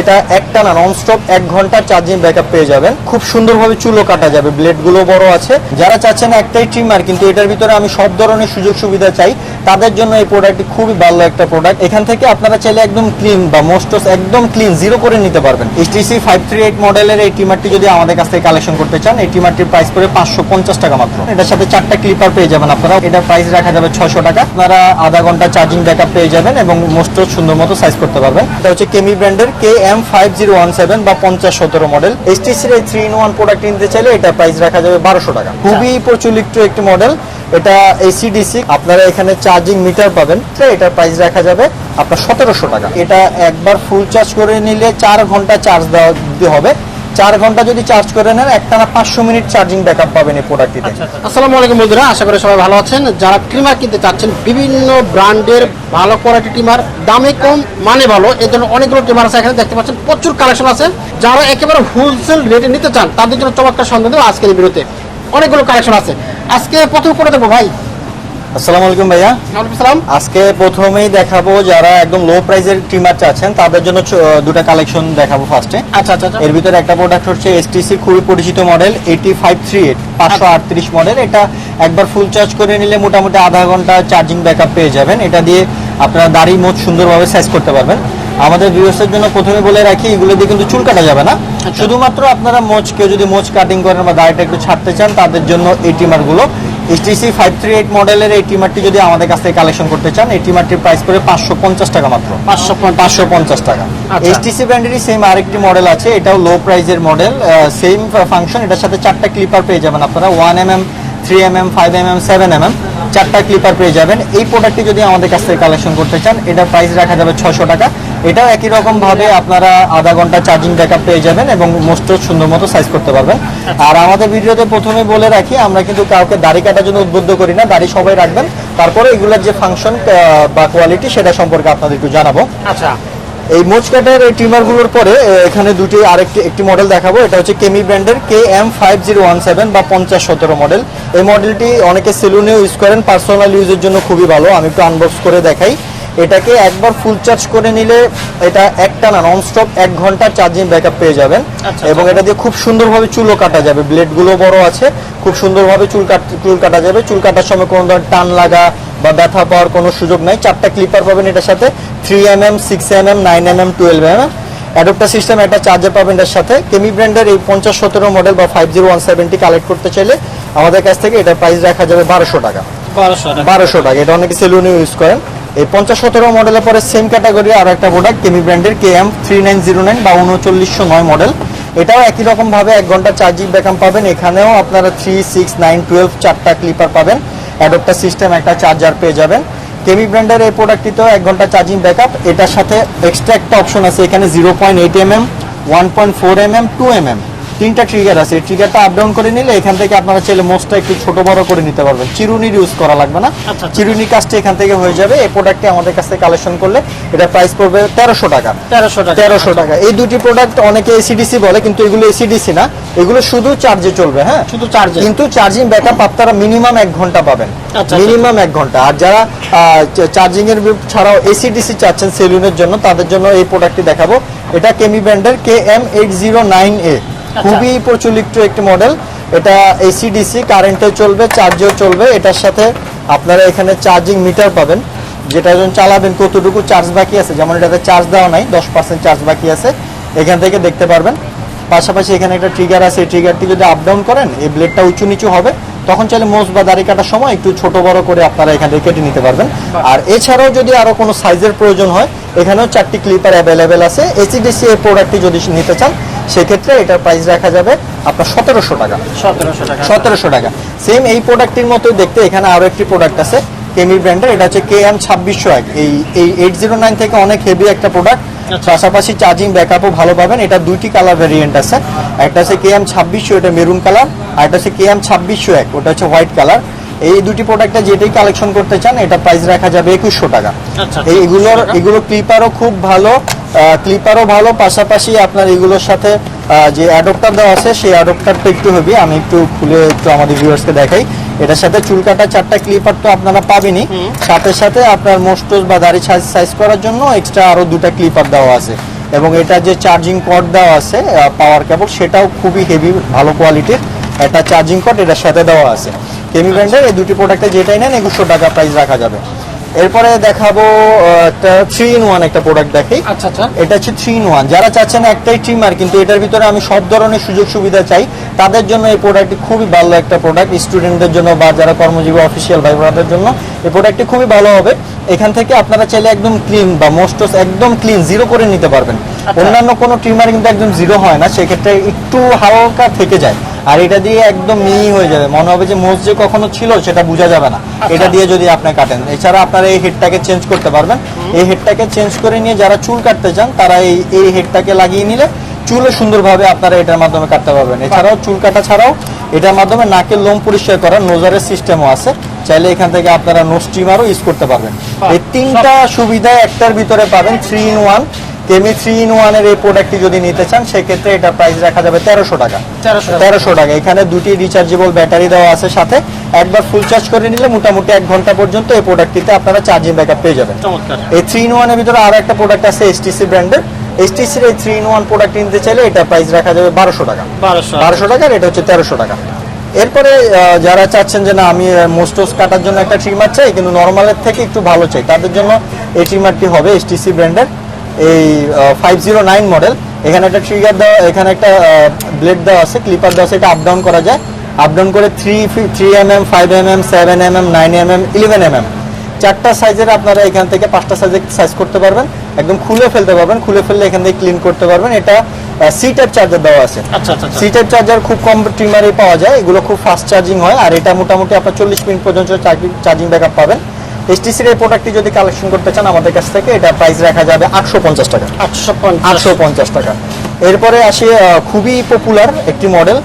এটা একটা না ননস্টপ এক ঘণ্টা চার্জিং ব্যাকআপ পেয়ে যাবেন। খুব সুন্দরভাবে চুলও কাটা যাবে ব্লেডগুলো বড় আছে। যারা চাচ্ছেন একটাই ট্রিমার কিন্তু এটার ভিতরে আমি সব ধরনের সুযোগ সুবিধা চাই, তাদের জন্য এই প্রোডাক্টটি খুবই ভালো একটা প্রোডাক্ট এখান থেকে আপনারা চাইলে একদম ক্লিন বা মোস্টস একদম ক্লিন জিরো করে নিতে পারবেন। এইচটিসি ফাইভ থ্রি এইট মডেলের এই ট্রিমারটি যদি আমাদের কাছ থেকে কালেকশন করতে চান, এই ট্রিমারটির প্রাইস পড়ে পাঁচশো পঞ্চাশ টাকা মাত্র। এটার সাথে চারটা ক্লিপার পেয়ে যাবেন আপনারা। এটার প্রাইস রাখা যাবে ছশো টাকা। আপনারা আধা ঘণ্টা চার্জিং ব্যাকআপ পেয়ে যাবেন এবং মোস্টস সুন্দর মতো সাইজ করতে পারবেন। এটা হচ্ছে কেমি ব্র্যান্ডের K M five zero one seven বা পঞ্চাশ সতেরো মডেল এসটিসির এই থ্রি ইন ওয়ান প্রোডাক্ট নিতে চাইলে এটা প্রাইস রাখা যাবে বারোশো টাকা। খুবই প্রচলিত একটি মডেল এটা এসিডিসি আপনারা এখানে চার্জিং মিটার পাবেন এটার প্রাইস রাখা যাবে আপনার সতেরোশো টাকা। এটা একবার ফুল চার্জ করে নিলে চার ঘণ্টা চার্জ দেওয়া হবে। চার ঘণ্টা যদি চার্জ করে নেন, একটানা পাঁচশো মিনিট চার্জিং ব্যাকআপ পাবেন এই প্রোডাক্টটিতে আসসালামু আলাইকুম বন্ধুরা, আশা করি সবাই ভালো আছেন। যারা ট্রিমার কিনতে চাচ্ছেন, বিভিন্ন ব্র্যান্ডের ভালো কোয়ালিটি ট্রিমার দামে কম মানে ভালো, এর জন্য অনেকগুলো ট্রিমার আছে এখানে, দেখতে পাচ্ছেন, প্রচুর কালেকশন আছে। যারা একেবারে হোলসেল রেটে নিতে চান, তাদের জন্য চমৎকার সন্ধান দেবো আজকের এই ভিডিওতে। অনেকগুলো কালেকশন আছে। আজকে প্রথম করে দেবো ভাই? আসসালামু আলাইকুম ভাইয়া। সালাম। আজকে প্রথমেই দেখাবো যারা একদম লো প্রাইজের ট্রিমার চাচ্ছেন তাদের জন্য দুটা কালেকশন দেখাবো ফার্স্টে আচ্ছা আচ্ছা আচ্ছা। এর ভিতরে একটা প্রোডাক্ট হচ্ছে এসটিসি খুবই পরিচিত model AT five three eight পাঁচশো আটত্রিশ মডেল এটা একবার ফুল চার্জ করে নিলে মোটামুটি আধা ঘণ্টা চার্জিং ব্যাকআপ পেয়ে যাবেন। এটা দিয়ে আপনারা দাড়ি মোট সুন্দরভাবে সাইজ করতে পারবেন। আমাদের ভিউয়ার্সের জন্য প্রথমে বলে রাখি এগুলো দিয়ে কিন্তু চুল কাটা যাবে না। শুধুমাত্র আপনারা মোচ কেউ যদি মোচ কাটিং করেন বা দাড়িটা একটু ছাড়তে চান তাদের জন্য এই টিমারগুলো এইচটিসি ফাইভ থ্রি এইট মডেলের এই টিমারটি যদি আমাদের কাছ থেকে কালেকশন করতে চান এই টিমারটির প্রাইস করে পাঁচশো পঞ্চাশ টাকা মাত্র। পাঁচশো পাঁচশো পঞ্চাশ টাকা। এইচটিসি ব্র্যান্ডেরই সেম আরেকটি মডেল আছে এটাও লো প্রাইজের মডেল সেম ফাংশন এটার সাথে চারটা ক্লিপার পেয়ে যাবেন আপনারা। One M M three M M five M M seven M M চারটা ক্লিপার পেয়ে যাবেন। এই প্রোডাক্টটি যদি আমাদের কাছ থেকে কালেকশন করতে চান এটার প্রাইস রাখা যাবে ছশো টাকা। এটাও একই রকম ভাবে আপনারা আধা ঘণ্টা চার্জিং ব্যাকআপ পেয়ে যাবেন এবং মোস্ট সুন্দর মতো সাইজ করতে পারবেন। আর আমাদের ভিডিওতে প্রথমে বলে রাখি আমরা কিন্তু কাউকে দাড়ি কাটার জন্য উদ্বুদ্ধ করি না দাড়ি সবাই রাখবেন। তারপরে এগুলোর যে ফাংশন বা কোয়ালিটি সেটা সম্পর্কে আপনাদের একটু জানাব। আচ্ছা। এই মোচ কাটার এই ট্রিমারগুলোর পরে এখানে দুটি আরেকটি একটি মডেল দেখাবো। এটা হচ্ছে কেমি ব্র্যান্ডের K M five zero one seven বা পঞ্চাশ সতেরো মডেল এই মডেলটি অনেকে সেলুনেও ইউজ করেন পার্সোনাল ইউজের জন্য খুবই ভালো। আমি একটু আনবক্স করে দেখাই। এটাকে একবার ফুল চার্জ করে নিলে এটা একটা না ননস্টপ এক ঘণ্টা চার্জিং ব্যাকআপ পেয়ে যাবেন। আচ্ছা, এবং এটা দিয়ে খুব সুন্দরভাবে চুলও কাটা যাবে। ব্লেডগুলো বড় আছে খুব সুন্দরভাবে চুল কাট চুল কাটা যাবে। চুল কাটার সময় কোনো ধরনের টান লাগা বা ব্যথা পাওয়ার কোনো সুযোগ নাই। চারটা ক্লিপার পাবেন এটার সাথে। Three M M six M M nine M M twelve M M adapter system একটা চার্জার পাবেন এটার সাথে। কেমি ব্র্যান্ডের এই পঞ্চাশ সতেরো মডেল বা five zero one seventy collect করতে চাইলে আমাদের কাছ থেকে এটার প্রাইস রাখা যাবে বারোশো টাকা। বারোশো টাকা। বারোশো টাকা। এটা অনেকে সেলুনে ইউজ করেন। এই পঞ্চাশ সতেরো মডেলের পরে সেম ক্যাটাগরি আরও একটা প্রোডাক্ট কেমি ব্র্যান্ডের K M three nine zero nine বা উনচল্লিশশো নয় মডেল এটাও একই রকমভাবে এক ঘণ্টা চার্জিং ব্যাকআপ পাবেন। এখানেও আপনারা থ্রি সিক্স নাইন টুয়েলভ চারটা ক্লিপার পাবেন। অ্যাডপ্টার সিস্টেম একটা চার্জার পেয়ে যাবেন। কেমি ব্র্যান্ডের এই প্রোডাক্টটিতেও এক ঘণ্টা চার্জিং ব্যাকআপ এটার সাথে এক্সট্রা একটা অপশন আছে, এখানে zero point eight M M one point four M M two M M তিনটা ট্রিগার আছে। এই ট্রিগারটা আপ ডাউন করে নিলে এখান থেকে আপনারা চাইলে মোস্টটা একটু ছোট বড় করে নিতে পারবেন। চিরুনির ইউজ করা লাগবে না। আচ্ছা, আচ্ছা। চিরুনি কাজটা এখান থেকে হয়ে যাবে। এই প্রোডাক্টটি আমাদের কাছ থেকে কালেকশন করলে এটা প্রাইস পড়বে তেরোশো টাকা। তেরোশো টাকা। তেরোশো টাকা। এই দুটি প্রোডাক্ট অনেকে এসিডিসি বলে কিন্তু এগুলো এসিডিসি না। এগুলো শুধু চার্জে চলবে হ্যাঁ? শুধু চার্জে কিন্তু চার্জিং ব্যাকআপ আপনারা মিনিমাম এক ঘণ্টা পাবেন। আচ্ছা। মিনিমাম এক ঘণ্টা। আর যারা চার্জিং এর ছাড়াও এসিডিসি চাচ্ছেন সেলুনের জন্য তাদের জন্য এই প্রোডাক্টটি দেখাবো। এটা কেমি ব্র্যান্ডের K M eight zero nine A খুবই প্রচলিত একটি মডেল এটা এসিডিসি কারেন্টে চলবে চার্জেও চলবে। এটার সাথে আপনারা এখানে চার্জিং মিটার পাবেন, যেটা যখন চালাবেন কতটুকু চার্জ বাকি আছে। যেমন এটাতে চার্জ দেওয়া নাই, দশ পার্সেন্ট চার্জ বাকি আছে। এখান থেকে দেখতে পারবেন। পাশাপাশি এখানে একটা ট্রিগার আছে। এই ট্রিগারটি যদি আপ ডাউন করেন, এই ব্লেডটা উঁচু নিচু হবে। তখন চাইলে মোজ বা দাড়ি কাটার সময় একটু ছোট বড় করে আপনারা এখান থেকে কেটে নিতে পারবেন। আর এছাড়াও যদি আরও কোনো সাইজের প্রয়োজন হয়, এখানেও চারটি ক্লিপার অ্যাভেলেবেল আছে। এসিডিসি এই প্রোডাক্টটি যদি নিতে চান সেক্ষেত্রে এটার প্রাইস রাখা যাবে আপনার সতেরোশো টাকা। সতেরোশো টাকা। সতেরোশো টাকা। সেম এই প্রোডাক্টটির মতোই দেখতে এখানে আরও একটি প্রোডাক্ট আছে কেমি ব্র্যান্ডের এটা হচ্ছে কে এম ছাব্বিশশো এক। এই এই এইট জিরো নাইন থেকে অনেক হেভি একটা প্রোডাক্ট আচ্ছা। পাশাপাশি চার্জিং ব্যাকআপও ভালো পাবেন এটা দুইটি কালার ভ্যারিয়েন্ট আছে। একটা হচ্ছে কে এম ছাব্বিশশো এটা মেরুন কালার আর একটা হচ্ছে কে এম ছাব্বিশশো এক ওটা হচ্ছে হোয়াইট কালার এই দুটি প্রোডাক্টটা যেটাই কালেকশন করতে চান এটা প্রাইস রাখা যাবে একুশশো টাকা। আচ্ছা, এই এগুলোর 2100 এগুলো ক্লিপারও খুব ভালো। ক্লিপারও ভালো পাশাপাশি আপনার এগুলোর সাথে যে অ্যাডপ্টার দেওয়া আছে সেই অ্যাডপ্টারটা একটু হেভি আমি একটু খুলে একটু আমাদের ভিউয়ার্সকে দেখাই। এটার সাথে চুল কাটা চারটা ক্লিপার তো আপনারা পাবেনই। সাথে সাথে আপনার মোস্টোস বা দাড়ি সাইজ সাইজ করার জন্য এক্সট্রা আরও দুটা ক্লিপার দেওয়া আছে। এবং এটা যে চার্জিং কর্ড দেওয়া আছে পাওয়ার কেবল সেটাও খুবই হেভি ভালো কোয়ালিটির একটা চার্জিং কর্ড এটার সাথে দেওয়া আছে। কেমি ব্র্যান্ডের এই দুটি প্রোডাক্টে যেটাই নেন একুশশো টাকা প্রাইস রাখা যাবে। এরপরে দেখাবো একটা থ্রি ইন ওয়ান একটা প্রোডাক্ট দেখি। আচ্ছা আচ্ছা। এটা হচ্ছে থ্রি ইন ওয়ান যারা চাচ্ছেন একটাই ট্রিমার কিন্তু এটার ভিতরে আমি সব ধরনের সুযোগ সুবিধা চাই তাদের জন্য এই প্রোডাক্টটি খুবই ভালো একটা প্রোডাক্ট স্টুডেন্টদের জন্য বা যারা কর্মজীবী অফিসিয়াল ভাই বোনাদের জন্য এই প্রোডাক্টটি খুবই ভালো হবে। এখান থেকে আপনারা চাইলে একদম ক্লিন বা মোস্টস একদম ক্লিন জিরো করে নিতে পারবেন। অন্যান্য কোনো ট্রিমার কিন্তু একদম জিরো হয় না সেক্ষেত্রে একটু হালকা থেকে যায়। আর এটা দিয়ে একদম মিহি হয়ে যাবে। মনে হবে যে মোজ যে কখনো ছিল সেটা বোঝা যাবে না। এটা দিয়ে যদি আপনি কাটেন। এছাড়া আপনারা এই হেডটাকে চেঞ্জ করতে পারবেন। এই হেডটাকে চেঞ্জ করে নিয়ে যারা চুল কাটতে চান তারা এই এই হেডটাকে লাগিয়ে নিলে চুলে সুন্দরভাবে আপনারা এটার মাধ্যমে কাটতে পারবেন। এছাড়াও চুল কাটা ছাড়াও এটার মাধ্যমে নাকের লোম পরিষ্কার করার নোজারের সিস্টেমও আছে। চাইলে এখান থেকে আপনারা নো স্টিমারও ইউজ করতে পারবেন। এই তিনটা সুবিধা একটার ভিতরে পাবেন three in one Kemei three in ওয়ানের এই প্রোডাক্টটি যদি নিতে চান সেক্ষেত্রে এটা প্রাইস রাখা যাবে তেরোশো টাকা। তেরোশো টাকা। এখানে দুটি রিচার্জেবল ব্যাটারি দেওয়া আছে সাথে। একবার ফুল চার্জ করে নিলে মোটামুটি এক ঘণ্টা পর্যন্ত এই প্রোডাক্টটিতে আপনারা চার্জিং ব্যাকআপ পেয়ে যাবেন। এই থ্রি ইন ওয়ানের ভিতরে আরও একটা প্রোডাক্ট আছে এসটিসি ব্র্যান্ডের এসটিসির এই থ্রি ইন ওয়ান প্রোডাক্ট নিতে চাইলে এটা প্রাইস রাখা যাবে বারোশো টাকা। বারোশো টাকা। এটা হচ্ছে তেরোশো টাকা। এরপরে যারা চাচ্ছেন যে না আমি মোস্টোস কাটার জন্য একটা ট্রিমার চাই কিন্তু নর্মালের থেকে একটু ভালো চাই তাদের জন্য এই ট্রিমারটি হবে এসটিসি ব্র্যান্ডের এই ফাইভ জিরো নাইন মডেল এখানে একটা ট্রিগার দেওয়া এখানে একটা ব্লেড দেওয়া আছে ক্লিপার দেওয়া আছে এটা আপ ডাউন করা যায়। আপ ডাউন করে three three M M five M M seven M M nine M M eleven M M চারটা সাইজের আপনারা এখান থেকে পাঁচটা সাইজের সাইজ করতে পারবেন। একদম খুলে ফেলতে পারবেন খুলে ফেললে এখান থেকে ক্লিন করতে পারবেন। এটা সি টাইপ চার্জার দেওয়া আছে। আচ্ছা আচ্ছা আচ্ছা। সি টাইপ চার্জার খুব কম ট্রিমারে পাওয়া যায় এগুলো খুব ফাস্ট চার্জিং হয়। আর এটা মোটামুটি আপনার চল্লিশ মিনিট পর্যন্ত চার্জিং ব্যাকআপ পাবেন। এসটিসির এই প্রোডাক্টটি যদি কালেকশন করতে চান আমাদের কাছ থেকে এটা প্রাইস রাখা যাবে আটশো পঞ্চাশ টাকা। আটশো পঞ্চাশ। টাকা। এরপরে আসি খুবই পপুলার একটি মডেল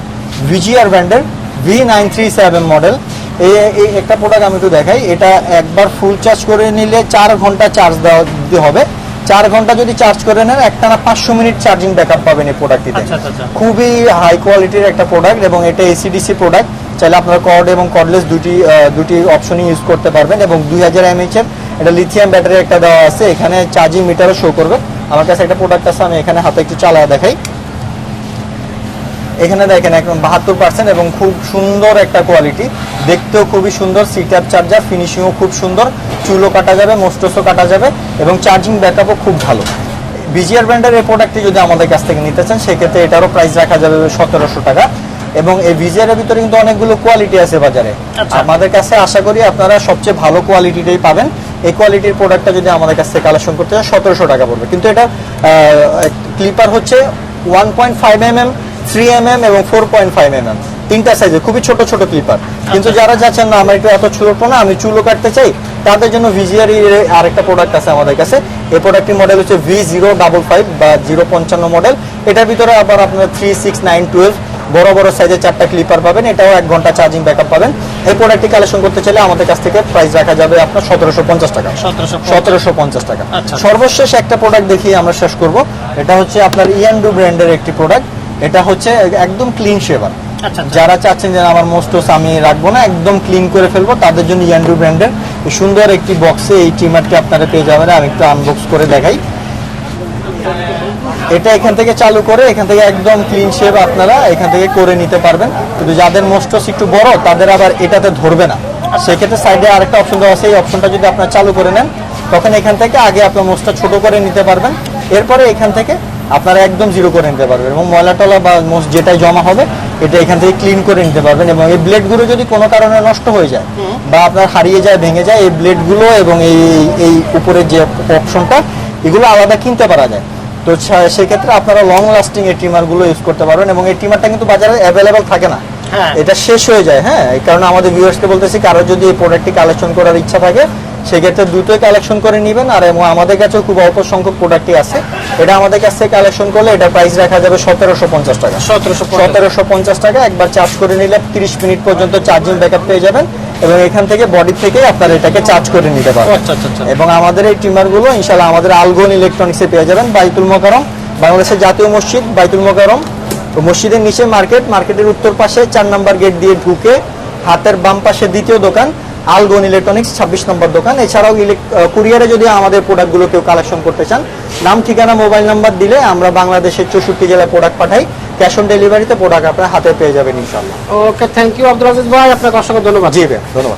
ভিজিআর ব্র্যান্ডের V nine three seven model এই এই একটা প্রোডাক্ট আমি একটু দেখাই এটা একবার ফুল চার্জ করে নিলে চার ঘণ্টা চার্জ দেওয়া দিতে হবে। চার ঘণ্টা যদি চার্জ করে নেন একটানা পাঁচশো মিনিট চার্জিং ব্যাকআপ পাবেন এই প্রোডাক্টটিতে আচ্ছা, আচ্ছা, আচ্ছা। খুবই হাই কোয়ালিটির একটা প্রোডাক্ট এবং এটা এসিডিসি প্রোডাক্ট চাইলে আপনার কর্ড এবং কর্ডলেস দুটি দুটি অপশনই ইউজ করতে পারবেন এবং দুই হাজার এমএইচ এর এটা লিথিয়াম ব্যাটারি একটা দেওয়া আছে। এখানে চার্জিং মিটারও শো করবে। আমার কাছে একটা প্রোডাক্ট আছে, আমি এখানে হাতে একটু চালায় দেখাই। এখানে দেখেন একদম বাহাত্তর পার্সেন্ট এবং খুব সুন্দর একটা কোয়ালিটি দেখতেও খুবই সুন্দর সিটার চার্জার ফিনিশিংও খুব সুন্দর। চুলও কাটা যাবে, মোস্টোসও কাটা যাবে এবং চার্জিং ব্যাকআপও খুব ভালো। বিজিআর ব্র্যান্ডের এই প্রোডাক্টটি যদি আমাদের কাছ থেকে নিতে চান, সেক্ষেত্রে এটারও প্রাইস রাখা যাবে সতেরোশো টাকা। এবং এই বিজিআর এর ভিতরে কিন্তু অনেকগুলো কোয়ালিটি আছে বাজারে। আচ্ছা। আমাদের কাছে আশা করি আপনারা সবচেয়ে ভালো কোয়ালিটিটাই পাবেন। এই কোয়ালিটির প্রোডাক্টটা যদি আমাদের কাছ থেকে কালেকশন করতে চান সতেরোশো টাকা পড়বে। কিন্তু এটা ক্লিপার হচ্ছে one point five M M three M M এবং four point five M M তিনটা সাইজে খুবই ছোট ছোট ক্লিপার কিন্তু যারা যাচ্ছেন না আমার একটু এত ছোট না আমি চুলও কাটতে চাই তাদের জন্য ভিজিআর আরেকটা প্রোডাক্ট আছে আমাদের কাছে। এই প্রোডাক্টটির মডেল হচ্ছে ভি জিরো ডাবল ফাইভ বা জিরো পঞ্চান্ন মডেল এটার ভিতরে আবার আপনার থ্রি সিক্স নাইন টুয়েলভ বড় বড় সাইজের চারটা ক্লিপার পাবেন এটাও এক ঘণ্টা চার্জিং ব্যাকআপ পাবেন। এই প্রোডাক্টটি কালেকশন করতে চাইলে আমাদের কাছ থেকে প্রাইস রাখা যাবে আপনার সতেরোশো পঞ্চাশ টাকা। সতেরোশো পঞ্চাশ। টাকা। আচ্ছা। সর্বশেষ একটা প্রোডাক্ট দেখিয়ে আমরা শেষ করব। এটা হচ্ছে আপনার ইয়ান্ডু ব্র্যান্ডের একটি প্রোডাক্ট এটা হচ্ছে একদম ক্লিন শেভার আচ্ছা, আচ্ছা। যারা চাচ্ছেন যে আমার মোস্টোস আমি রাখব না একদম ক্লিন করে ফেলব তাদের জন্য ইয়ান্ডু ব্র্যান্ডের সুন্দর একটি বক্সে এই ট্রিমারটি আপনারা পেয়ে যাবেন। আমি একটু আনবক্স করে দেখাই। এটা এখান থেকে চালু করে এখান থেকে একদম ক্লিন শেভ আপনারা এখান থেকে করে নিতে পারবেন। কিন্তু যাদের মোস্টস একটু বড়, তাদের আবার এটাতে ধরবে না। সেক্ষেত্রে সাইডে আরেকটা অপশন দেওয়া আছে, এই অপশনটা যদি আপনারা চালু করে নেন, তখন এখান থেকে আগে আপনার মোস্টটা ছোট করে নিতে পারবেন। এরপরে এখান থেকে আপনারা একদম জিরো করে নিতে পারবেন এবং ময়লা টলা বা মোস্ট যেটাই জমা হবে, এটা এখান থেকে ক্লিন করে নিতে পারবেন এবং এই ব্লেডগুলো যদি কোনো কারণে নষ্ট হয়ে যায় বা আপনার হারিয়ে যায়, ভেঙে যায়, এই ব্লেডগুলো এবং এই এই উপরের যে অপশনটা এগুলো আলাদা কিনতে পারা যায়। তো সেক্ষেত্রে আপনারা লং লাস্টিং এই ট্রিমারগুলো ইউজ করতে পারবেন এবং এই ট্রিমারটা কিন্তু বাজারে অ্যাভেলেবেল থাকে না হ্যাঁ। এটা শেষ হয়ে যায় হ্যাঁ কারণে আমাদের ভিউয়ার্সকে বলতেছি কারও যদি এই প্রোডাক্টটি কালেকশন করার ইচ্ছা থাকে সেক্ষেত্রে দুটোই কালেকশন করে নেবেন আর এবং আমাদের কাছেও খুব অল্প সংখ্যক প্রোডাক্টই আছে। এটা আমাদের কাছ থেকে কালেকশন করলে এটা প্রাইস রাখা যাবে সতেরোশো পঞ্চাশ টাকা। সতেরোশো সতেরোশো পঞ্চাশ টাকা একবার চার্জ করে নিলে তিরিশ মিনিট পর্যন্ত চার্জিং ব্যাকআপ পেয়ে যাবেন এবং এখান থেকে বডি থেকে আপনারা এটাকে চার্জ করে নিতে পারবেন। আচ্ছা আচ্ছা আচ্ছা। এবং আমাদের এই টিমারগুলো ইনশাল্লাহ আমাদের আলগোন ইলেকট্রনিক্সে পেয়ে যাবেন বাইতুল মোকারম বাংলাদেশের জাতীয় মসজিদ বাইতুল মোকারম তো মসজিদের নিচে মার্কেট মার্কেটের উত্তর পাশে চার নাম্বার গেট দিয়ে ঢুকে হাতের বাম পাশে দ্বিতীয় দোকান। আলগোন ইলেকট্রনিক্স ছাব্বিশ নম্বর দোকান। এছাড়াও কুরিয়ারে যদি আমাদের প্রোডাক্টগুলো কেউ কালেকশন করতে চান নাম ঠিকানা মোবাইল নাম্বার দিলে আমরা বাংলাদেশের চৌষট্টি জেলায় প্রোডাক্ট পাঠাই। ক্যাশ অন ডেলিভারিতে প্রোডাক্ট আপনার হাতে পেয়ে যাবেন ইনশাল্লাহ okay thank you Abdul Aziz ভাই। আপনাকে অসংখ্য ধন্যবাদ। জি ভাই ধন্যবাদ।